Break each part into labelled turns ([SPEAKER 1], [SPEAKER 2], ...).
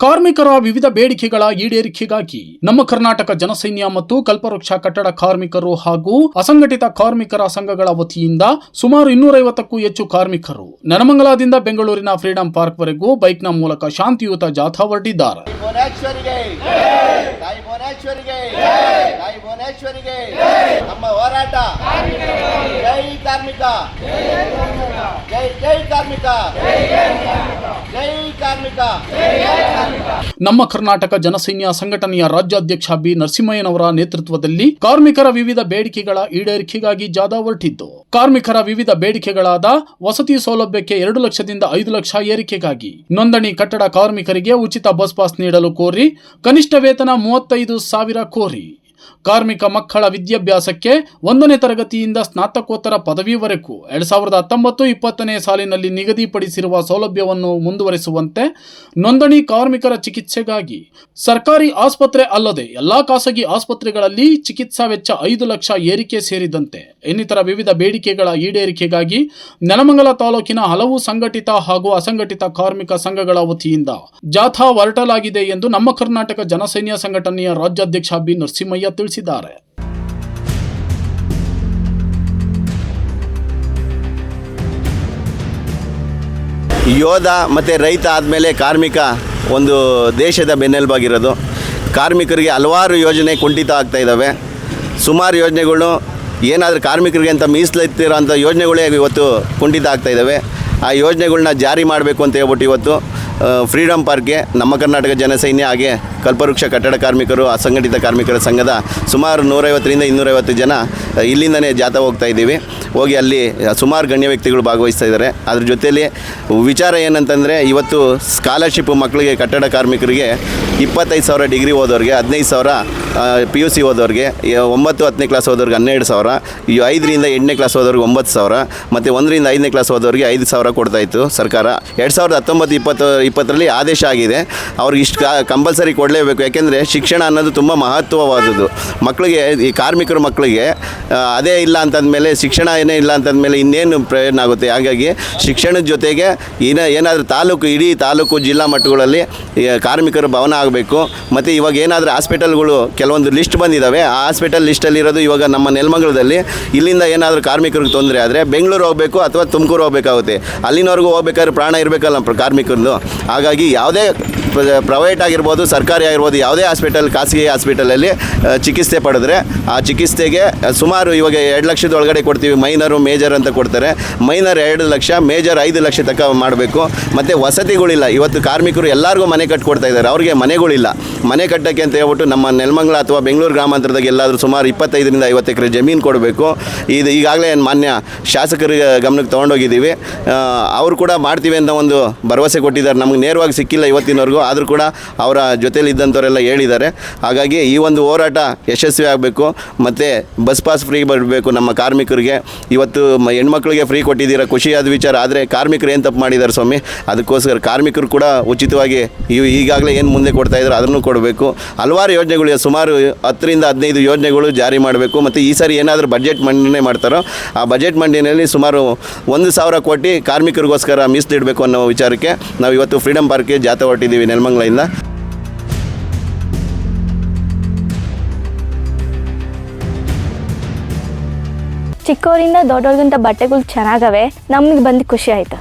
[SPEAKER 1] ಕಾರ್ಮಿಕರ ವಿವಿಧ ಬೇಡಿಕೆಗಳ ಈಡೇರಿಕೆಗಾಗಿ ನಮ್ಮ ಕರ್ನಾಟಕ ಜನಸೈನ್ಯ ಮತ್ತು ಕಲ್ಪವೃಕ್ಷ ಕಟ್ಟಡ ಕಾರ್ಮಿಕರು ಹಾಗೂ ಅಸಂಘಟಿತ ಕಾರ್ಮಿಕರ ಸಂಘಗಳ ವತಿಯಿಂದ ಸುಮಾರು ಇನ್ನೂರೈವತ್ತಕ್ಕೂ ಹೆಚ್ಚು ಕಾರ್ಮಿಕರು ನೆನಮಂಗಲದಿಂದ ಬೆಂಗಳೂರಿನ ಫ್ರೀಡಂ ಪಾರ್ಕ್ ವರೆಗೂ ಬೈಕ್ನ ಮೂಲಕ ಶಾಂತಿಯುತ ಜಾಥಾ ಹೊರಟಿದ್ದಾರೆ.
[SPEAKER 2] ಜೈ ಕಾರ್ಮಿಕ!
[SPEAKER 1] ನಮ್ಮ ಕರ್ನಾಟಕ ಜನಸೈನ್ಯ ಸಂಘಟನೆಯ ರಾಜ್ಯಾಧ್ಯಕ್ಷ ಬಿ ನರಸಿಂಹಯ್ಯನವರ ನೇತೃತ್ವದಲ್ಲಿ ಕಾರ್ಮಿಕರ ವಿವಿಧ ಬೇಡಿಕೆಗಳ ಈಡೇರಿಕೆಗಾಗಿ ಜಾಥಾ ಹೊರಟಿದ್ದು, ಕಾರ್ಮಿಕರ ವಿವಿಧ ಬೇಡಿಕೆಗಳಾದ ವಸತಿ ಸೌಲಭ್ಯಕ್ಕೆ ಎರಡು ಲಕ್ಷದಿಂದ ಐದು ಲಕ್ಷ ಏರಿಕೆಗಾಗಿ ನೋಂದಣಿ ಕಟ್ಟಡ ಕಾರ್ಮಿಕರಿಗೆ ಉಚಿತ ಬಸ್ ಪಾಸ್ ನೀಡಲು ಕೋರಿ ಕನಿಷ್ಠ ವೇತನ ಮೂವತ್ತೈದು ಸಾವಿರ ಕೋರಿ. ಕಾರ್ಮಿಕ ಮಕ್ಕಳ ವಿದ್ಯಾಭ್ಯಾಸಕ್ಕೆ ಒಂದನೇ ತರಗತಿಯಿಂದ ಸ್ನಾತಕೋತ್ತರ ಪದವಿವರೆಗೂ ಎರಡ್ ಸಾವಿರದ ಹತ್ತೊಂಬತ್ತು ಇಪ್ಪತ್ತನೇ ಸಾಲಿನಲ್ಲಿ ನಿಗದಿಪಡಿಸಿರುವ ಸೌಲಭ್ಯವನ್ನು ಮುಂದುವರೆಸುವಂತೆ ನೋಂದಣಿ ಕಾರ್ಮಿಕರ ಚಿಕಿತ್ಸೆಗಾಗಿ ಸರ್ಕಾರಿ ಆಸ್ಪತ್ರೆ ಅಲ್ಲದೆ ಎಲ್ಲಾ ಖಾಸಗಿ ಆಸ್ಪತ್ರೆಗಳಲ್ಲಿ ಚಿಕಿತ್ಸಾ ವೆಚ್ಚ ಐದು ಲಕ್ಷ ಏರಿಕೆ ಸೇರಿದಂತೆ ಇನ್ನಿತರ ವಿವಿಧ ಬೇಡಿಕೆಗಳ ಈಡೇರಿಕೆಗಾಗಿ ನೆಲಮಂಗಲ ತಾಲೂಕಿನ ಹಲವು ಸಂಘಟಿತ ಹಾಗೂ ಅಸಂಘಟಿತ ಕಾರ್ಮಿಕ ಸಂಘಗಳ ವತಿಯಿಂದ ಜಾಥಾ ಹೊರಟಲಾಗಿದೆ ಎಂದು ನಮ್ಮ ಕರ್ನಾಟಕ ಜನಸೈನ್ಯ ಸಂಘಟನೆಯ ರಾಜ್ಯಾಧ್ಯಕ್ಷ ಬಿ ನರಸಿಂಹಯ್ಯ ತಿಳಿಸಿದ್ದಾರೆ.
[SPEAKER 2] ಯೋಧ ಮತ್ತು ರೈತ ಆದಮೇಲೆ ಕಾರ್ಮಿಕ ಒಂದು ದೇಶದ ಬೆನ್ನೆಲುಬಾಗಿರೋದು. ಕಾರ್ಮಿಕರಿಗೆ ಹಲವಾರು ಯೋಜನೆ ಕುಂಠಿತ ಆಗ್ತಾ ಇದ್ದಾವೆ ಸುಮಾರು ಯೋಜನೆಗಳು ಏನಾದರೂ ಕಾರ್ಮಿಕರಿಗೆ ಅಂತ ಮೀಸಲಿತ್ತಿರೋಂಥ ಯೋಜನೆಗಳೇ ಇವತ್ತು ಕುಂಠಿತ ಆಗ್ತಾ ಇದ್ದಾವೆ ಆ ಯೋಜನೆಗಳನ್ನ ಜಾರಿ ಮಾಡಬೇಕು ಅಂತ ಹೇಳ್ಬಿಟ್ಟು ಇವತ್ತು ಫ್ರೀಡಮ್ ಪಾರ್ಕ್ಗೆ ನಮ್ಮ ಕರ್ನಾಟಕ ಜನಸೈನ್ಯ ಹಾಗೆ ಕಲ್ಪವೃಕ್ಷ ಕಟ್ಟಡ ಕಾರ್ಮಿಕರು, ಅಸಂಘಟಿತ ಕಾರ್ಮಿಕರ ಸಂಘದ ಸುಮಾರು ನೂರೈವತ್ತರಿಂದ ಇನ್ನೂರೈವತ್ತು ಜನ ಇಲ್ಲಿಂದನೇ ಜಾಥಾ ಹೋಗ್ತಾ ಇದ್ದೀವಿ. ಹೋಗಿ ಅಲ್ಲಿ ಸುಮಾರು ಗಣ್ಯ ವ್ಯಕ್ತಿಗಳು ಭಾಗವಹಿಸ್ತಾ ಇದ್ದಾರೆ. ಅದ್ರ ಜೊತೆಯಲ್ಲಿ ವಿಚಾರ ಏನಂತಂದರೆ, ಇವತ್ತು ಸ್ಕಾಲರ್ಶಿಪ್ ಮಕ್ಕಳಿಗೆ, ಕಟ್ಟಡ ಕಾರ್ಮಿಕರಿಗೆ ಇಪ್ಪತ್ತೈದು ಸಾವಿರ ಡಿಗ್ರಿ ಓದೋರಿಗೆ, ಹದಿನೈದು ಸಾವಿರ ಪಿ ಯು ಸಿ ಓದೋರಿಗೆ ಒಂಬತ್ತು ಹತ್ತನೇ ಕ್ಲಾಸ್ ಓದೋರಿಗೆ ಹನ್ನೆರಡು ಸಾವಿರ ಐದರಿಂದ ಎಂಟನೇ ಕ್ಲಾಸ್ ಓದೋರಿಗೆ ಒಂಬತ್ತು ಸಾವಿರ, ಮತ್ತು ಒಂದರಿಂದ ಐದನೇ ಕ್ಲಾಸ್ ಓದೋರಿಗೆ ಐದು ಸಾವಿರ ಕೊಡ್ತಾ ಇತ್ತು ಸರ್ಕಾರ. ಎರಡು ಸಾವಿರದ ಹತ್ತೊಂಬತ್ತು, ಇಪ್ಪತ್ತು ಇಪ್ಪತ್ತರಲ್ಲಿ ಆದೇಶ ಆಗಿದೆ. ಅವ್ರಿಗೆ ಇಷ್ಟು ಕಂಪಲ್ಸರಿ ಕೊಡಲೇಬೇಕು. ಯಾಕೆಂದರೆ ಶಿಕ್ಷಣ ಅನ್ನೋದು ತುಂಬ ಮಹತ್ವವಾದದ್ದು. ಮಕ್ಕಳಿಗೆ ಈ ಕಾರ್ಮಿಕರು ಮಕ್ಕಳಿಗೆ ಅದೇ ಇಲ್ಲ ಅಂತಂದಮೇಲೆ, ಶಿಕ್ಷಣ ಏನೇ ಇಲ್ಲ ಅಂತಂದಮೇಲೆ ಇನ್ನೇನು ಪ್ರಯೋಜನ ಆಗುತ್ತೆ. ಹಾಗಾಗಿ ಶಿಕ್ಷಣದ ಜೊತೆಗೆ ಏನ ಏನಾದರೂ ತಾಲೂಕು, ಇಡೀ ತಾಲೂಕು, ಜಿಲ್ಲಾ ಮಟ್ಟಗಳಲ್ಲಿ ಕಾರ್ಮಿಕರು ಭವನ ಆಗಬೇಕು. ಮತ್ತು ಇವಾಗ ಏನಾದರೂ ಹಾಸ್ಪಿಟಲ್ಗಳು, ಕೆಲವೊಂದು ಲಿಸ್ಟ್ ಬಂದಿದ್ದಾವೆ ಆ ಹಾಸ್ಪಿಟಲ್ ಲಿಸ್ಟಲ್ಲಿರೋದು ಇವಾಗ ನಮ್ಮ ನೆಲಮಂಗಲದಲ್ಲಿ. ಇಲ್ಲಿಂದ ಏನಾದರೂ ಕಾರ್ಮಿಕರಿಗೆ ತೊಂದರೆ ಆದರೆ ಬೆಂಗಳೂರು ಹೋಗಬೇಕು ಅಥವಾ ತುಮಕೂರು ಹೋಗಬೇಕಾಗುತ್ತೆ. ಅಲ್ಲಿನವರೆಗೂ ಹೋಗ್ಬೇಕಾದ್ರೆ ಪ್ರಾಣ ಇರಬೇಕಲ್ಲ ಕಾರ್ಮಿಕರದು ಕಾರ್ಮಿಕರದ್ದು. ಹಾಗಾಗಿ ಯಾವುದೇ ಪ್ರೈವೇಟ್ ಆಗಿರ್ಬೋದು, ಸರ್ಕಾರಿ ಆಗಿರ್ಬೋದು, ಯಾವುದೇ ಹಾಸ್ಪಿಟಲ್, ಖಾಸಗಿ ಹಾಸ್ಪಿಟಲಲ್ಲಿ ಚಿಕಿತ್ಸೆ ಪಡೆದ್ರೆ ಆ ಚಿಕಿತ್ಸೆಗೆ ಸುಮಾರು ಇವಾಗ ಎರಡು ಲಕ್ಷದ ಒಳಗಡೆ ಕೊಡ್ತೀವಿ, ಮೈನರು, ಮೇಜರ್ ಅಂತ ಕೊಡ್ತಾರೆ. ಮೈನರ್ ಎರಡು ಲಕ್ಷ, ಮೇಜರ್ ಐದು ಲಕ್ಷ ತಕ್ಕ ಮಾಡಬೇಕು. ಮತ್ತು ವಸತಿಗಳಿಲ್ಲ. ಇವತ್ತು ಕಾರ್ಮಿಕರು ಎಲ್ಲರಿಗೂ ಮನೆ ಕಟ್ಕೊಡ್ತಾ ಇದ್ದಾರೆ. ಅವ್ರಿಗೆ ಮನೆಗಳಿಲ್ಲ. ಮನೆ ಕಟ್ಟೋಕ್ಕೆ ಅಂತ ಹೇಳ್ಬಿಟ್ಟು ನಮ್ಮ ನೆಲಮಂಗಲ ಅಥವಾ ಬೆಂಗಳೂರು ಗ್ರಾಮಾಂತರದಾಗ ಎಲ್ಲಾದರೂ ಸುಮಾರು ಇಪ್ಪತ್ತೈದರಿಂದ ಐವತ್ತು ಎಕರೆ ಜಮೀನು ಕೊಡಬೇಕು. ಇದು ಈಗಾಗಲೇ ಮಾನ್ಯ ಶಾಸಕರಿಗೆ ಗಮನಕ್ಕೆ ತೊಗೊಂಡೋಗಿದ್ದೀವಿ. ಅವರು ಕೂಡ ಮಾಡ್ತೀವಿ ಅಂತ ಒಂದು ಭರವಸೆ ಕೊಟ್ಟಿದ್ದಾರೆ. ನಮಗೆ ನೇರವಾಗಿ ಸಿಕ್ಕಿಲ್ಲ ಇವತ್ತಿನವರೆಗೂ. ಆದರೂ ಕೂಡ ಅವರ ಜೊತೆಯಲ್ಲಿ ಇದ್ದಂಥವರೆಲ್ಲ ಹೇಳಿದ್ದಾರೆ. ಹಾಗಾಗಿ ಈ ಒಂದು ಹೋರಾಟ ಯಶಸ್ವಿ ಆಗಬೇಕು. ಮತ್ತು ಬಸ್ ಪಾಸ್ ಫ್ರೀ ಬರಬೇಕು ನಮ್ಮ ಕಾರ್ಮಿಕರಿಗೆ. ಇವತ್ತು ಹೆಣ್ಮಕ್ಳಿಗೆ ಫ್ರೀ ಕೊಟ್ಟಿದ್ದೀರ, ಖುಷಿಯಾದ ವಿಚಾರ. ಆದರೆ ಕಾರ್ಮಿಕರು ಏನು ತಪ್ಪು ಮಾಡಿದ್ದಾರೆ ಸ್ವಾಮಿ? ಅದಕ್ಕೋಸ್ಕರ ಕಾರ್ಮಿಕರು ಕೂಡ ಉಚಿತವಾಗಿ ಇವು ಈಗಾಗಲೇ ಏನು ಮುಂದೆ ಕೊಡ್ತಾ ಇದ್ದಾರೆ ಅದನ್ನು ಕೊಡಬೇಕು. ಹಲವಾರು ಯೋಜನೆಗಳು. ಸುಮಾರು ಹತ್ತರಿಂದ ಹದಿನೈದು ಯೋಜನೆಗಳು ಜಾರಿ ಮಾಡಬೇಕು. ಮತ್ತು ಈ ಸಾರಿ ಏನಾದರೂ ಬಜೆಟ್ ಮಂಡನೆ ಮಾಡ್ತಾರೋ, ಆ ಬಜೆಟ್ ಮಂಡನೆಯಲ್ಲಿ ಸುಮಾರು ಒಂದು ಸಾವಿರ ಕೋಟಿ ಕಾರ್ಮಿಕರಿಗೋಸ್ಕರ ಮೀಸಲಿಡಬೇಕು ಅನ್ನೋ ವಿಚಾರಕ್ಕೆ ನಾವು ಇವತ್ತು ಫ್ರೀಡಮ್ ಪಾರ್ಕ್ಗೆ ಜಾಥಾ ಹೊರಟಿದ್ದೀವಿ. ನೆಲಮಂಗಲದಿಂದ
[SPEAKER 3] ಚಿಕ್ಕವರಿಂದ ದೊಡ್ಡವ್ರಿಗಿಂತ ಬಟ್ಟೆಗಳು ಚೆನ್ನಾಗವೆ, ನಮಗೆ ಬಂದು ಖುಷಿ ಆಯ್ತು.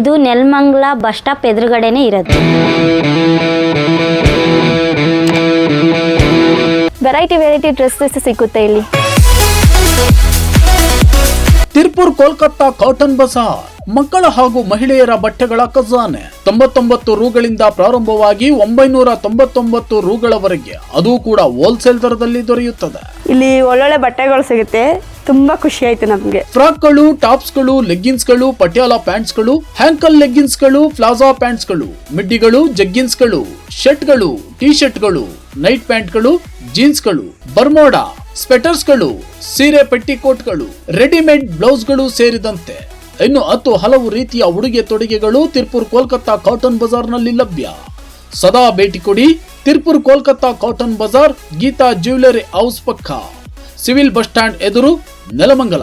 [SPEAKER 4] ಇದು ನೆಲಮಂಗ್ಲ ಬಸ್ ಸ್ಟಾಪ್ ಎದುರುಗಡೆನೆ ಇರೋದು.
[SPEAKER 3] ವೆರೈಟಿ ವೆರೈಟಿ ಡ್ರೆಸ್ಸಸ್ ಸಿಗುತ್ತೆ ಇಲ್ಲಿ.
[SPEAKER 1] Tirupur Kolkata cotton bazaar. ಮಕ್ಕಳ ಹಾಗೂ ಮಹಿಳೆಯರ ಬಟ್ಟೆಗಳ ಖಜಾನೆ. ತೊಂಬತ್ತೊಂಬತ್ತು ರೂಗಳಿಂದ ಪ್ರಾರಂಭವಾಗಿ ಒಂಬೈನೂರ ತೊಂಬತ್ತೊಂಬತ್ತು ರೂಗಳವರೆಗೆ ಅದು ಕೂಡ ಹೋಲ್ಸೇಲ್ ದರದಲ್ಲಿ ದೊರೆಯುತ್ತದೆ.
[SPEAKER 5] ಇಲ್ಲಿ ಒಳ್ಳೊಳ್ಳೆ ಬಟ್ಟೆಗಳು ಸಿಗುತ್ತೆ. ತುಂಬಾ ಖುಷಿ ಆಯ್ತು ನಮಗೆ.
[SPEAKER 1] ಫ್ರಾಕ್ಗಳು ಟಾಪ್ಸ್ಗಳು ಲೆಗ್ಗಿನ್ಸ್ಗಳು ಪಟಿಯಾಲ ಪ್ಯಾಂಟ್ಸ್ಗಳು ಹ್ಯಾಂಕಲ್ ಲೆಗ್ಗಿನ್ಸ್ಗಳು ಪ್ಲಾಜಾ ಪ್ಯಾಂಟ್ಸ್ಗಳು ಮಿಡ್ಡಿಗಳು ಜಗ್ಗಿನ್ಸ್ಗಳು ಶರ್ಟ್ಗಳು ಟಿ ಶರ್ಟ್ಗಳು ನೈಟ್ ಪ್ಯಾಂಟ್ಗಳು ಜೀನ್ಸ್ಗಳು ಬರ್ಮೋಡಾ ಸ್ವೆಟರ್ಸ್ಗಳು, ಸೀರೆ ಪೆಟ್ಟಿಕೋಟ್ಗಳು, ರೆಡಿಮೇಡ್ ಬ್ಲೌಸ್ಗಳು ಸೇರಿದಂತೆ. ಇನ್ನು ಹತ್ತು ಹಲವು ರೀತಿಯ ಉಡುಗೆ ತೊಡುಗೆಗಳು ತಿರ್ಪುರ್ ಕೋಲ್ಕತ್ತಾ ಕಾಟನ್ ಬಜಾರ್ನಲ್ಲಿ ಲಭ್ಯ. ಸದಾ ಭೇಟಿ ಕೊಡಿ Tirupur Kolkata cotton bazaar, Geeta jewellery house ಪಕ್ಕ. ಸಿವಿಲ್ ಬಸ್ ಸ್ಟ್ಯಾಂಡ್ ಎದುರು ನೆಲಮಂಗಲ.